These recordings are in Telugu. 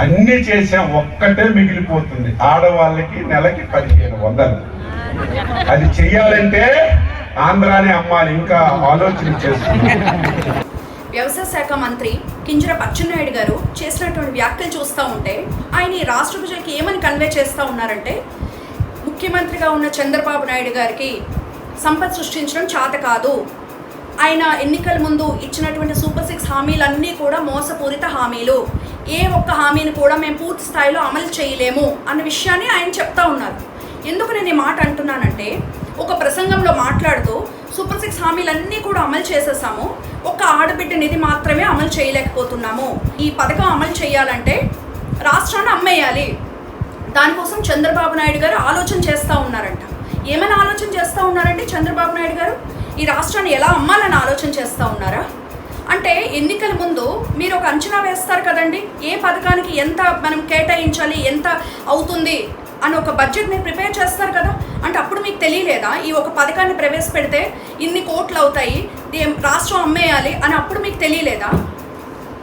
అన్ని చేసాం ఒక్కటే మిగిలిపోతుంది. ఆడవాళ్ళకి నెలకి పదిహేను వందలు. అది చెయ్యాలంటే ఆంధ్రాని అమ్మాలి ఇంకా ఆలోచన వ్యవసాయ శాఖ మంత్రి కింజర అచ్చెన్నాయుడు గారు చేసినటువంటి వ్యాఖ్యలు చూస్తూ ఉంటే ఆయన ఈ రాష్ట్ర ప్రజలకి ఏమని కన్వే చేస్తూ ఉన్నారంటే ముఖ్యమంత్రిగా ఉన్న చంద్రబాబు నాయుడు గారికి సంపద సృష్టించడం చేత కాదు. ఆయన ఎన్నికల ముందు ఇచ్చినటువంటి సూపర్ సిక్స్ హామీలన్నీ కూడా మోసపూరిత హామీలు. ఏ ఒక్క హామీని కూడా మేము పూర్తి స్థాయిలో అమలు చేయలేము అన్న విషయాన్ని ఆయన చెప్తా ఉన్నారు. ఎందుకు నేను ఈ మాట అంటున్నానంటే ఒక ప్రసంగంలో మాట్లాడుతూ సూపర్ సిక్స్ హామీలన్నీ కూడా అమలు చేసేసాము. ఒక ఆడబిడ్డ నిధి మాత్రమే అమలు చేయలేకపోతున్నాము. ఈ పథకం అమలు చేయాలంటే రాష్ట్రాన్ని అమ్మేయాలి. దానికోసం చంద్రబాబు నాయుడు గారు ఆలోచన చేస్తూ ఉన్నారంట. ఏమైనా ఆలోచన చేస్తూ ఉన్నారంటే చంద్రబాబు నాయుడు గారు ఈ రాష్ట్రాన్ని ఎలా అమ్మాలని ఆలోచన చేస్తూ ఉన్నారా? అంటే ఎన్నికల ముందు మీరు ఒక అంచనా వేస్తారు కదండి. ఏ పథకానికి ఎంత మనం కేటాయించాలి ఎంత అవుతుంది అని ఒక బడ్జెట్ మీరు ప్రిపేర్ చేస్తారు కదా. అంటే అప్పుడు మీకు తెలియలేదా? ఈ ఒక పథకాన్ని ప్రవేశపెడితే ఇన్ని కోట్లు అవుతాయి రాష్ట్రం అమ్మేయాలి అని అప్పుడు మీకు తెలియలేదా?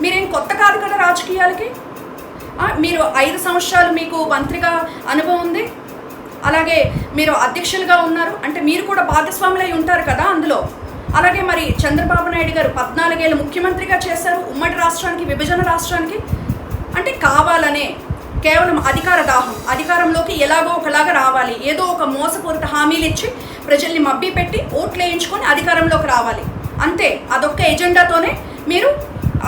మీరేం కొత్త కాదు కదా రాజకీయాలకి? మీరు ఐదు సంవత్సరాలు మీకు మంత్రిగా అనుభవం ఉంది. అలాగే మీరు అధ్యక్షులుగా ఉన్నారు. అంటే మీరు కూడా భాగస్వాములై ఉంటారు కదా అందులో. అలాగే మరి చంద్రబాబు నాయుడు గారు పద్నాలుగేళ్ళు ముఖ్యమంత్రిగా చేశారు. ఉమ్మడి రాష్ట్రానికి విభజన రాష్ట్రానికి అంటే కావాలనే కేవలం అధికార దాహం అధికారంలోకి ఎలాగో ఒకలాగా రావాలి. ఏదో ఒక మోసపూరిత హామీలు ఇచ్చి ప్రజల్ని మబ్బి పెట్టి ఓట్లు వేయించుకొని అధికారంలోకి రావాలి. అంతే అదొక్క ఎజెండాతోనే మీరు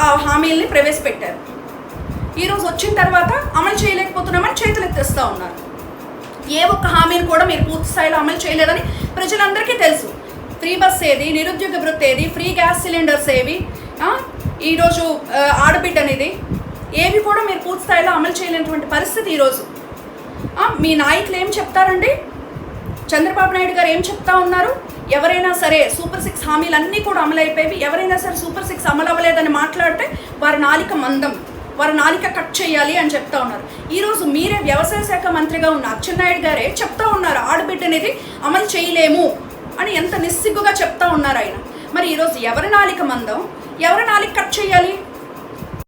ఆ హామీల్ని ప్రవేశపెట్టారు. ఈరోజు వచ్చిన తర్వాత అమలు చేయలేకపోతున్నామని చేతులెత్తేస్తూ ఉన్నారు. ఏ ఒక్క హామీని కూడా మీరు పూర్తి స్థాయిలో అమలు చేయలేదని ప్రజలందరికీ తెలుసు. ఫ్రీ బస్ ఏది నిరుద్యోగ వృత్తి ఏది ఫ్రీ గ్యాస్ సిలిండర్స్ ఏవి ఈరోజు ఆడబిడ్డ అనేది ఏవి కూడా మీరు పూర్తి స్థాయిలో అమలు చేయలేనటువంటి పరిస్థితి ఈరోజు. మీ నాయకులు ఏం చెప్తారండి? చంద్రబాబు నాయుడు గారు ఏం చెప్తా ఉన్నారు? ఎవరైనా సరే సూపర్ సిక్స్ హామీలు అన్నీ కూడా అమలు ఎవరైనా సరే సూపర్ సిక్స్ అమలు అవ్వలేదని మాట్లాడితే వారి నాలిక మందం వారి నాలిక కట్ చేయాలి అని చెప్తా ఉన్నారు. ఈరోజు మీరే వ్యవసాయ శాఖ మంత్రిగా ఉన్న అచ్చెన్నాయుడు గారే చెప్తా ఉన్నారు ఆడబిడ్డ అనేది అమలు చేయలేము. అని ఎంత నిస్సిగ్గుగా చెప్తా ఉన్నారు ఆయన. మరి ఈరోజు ఎవరి నాలిక మందం? ఎవరి నాలిక కట్ చేయాలి?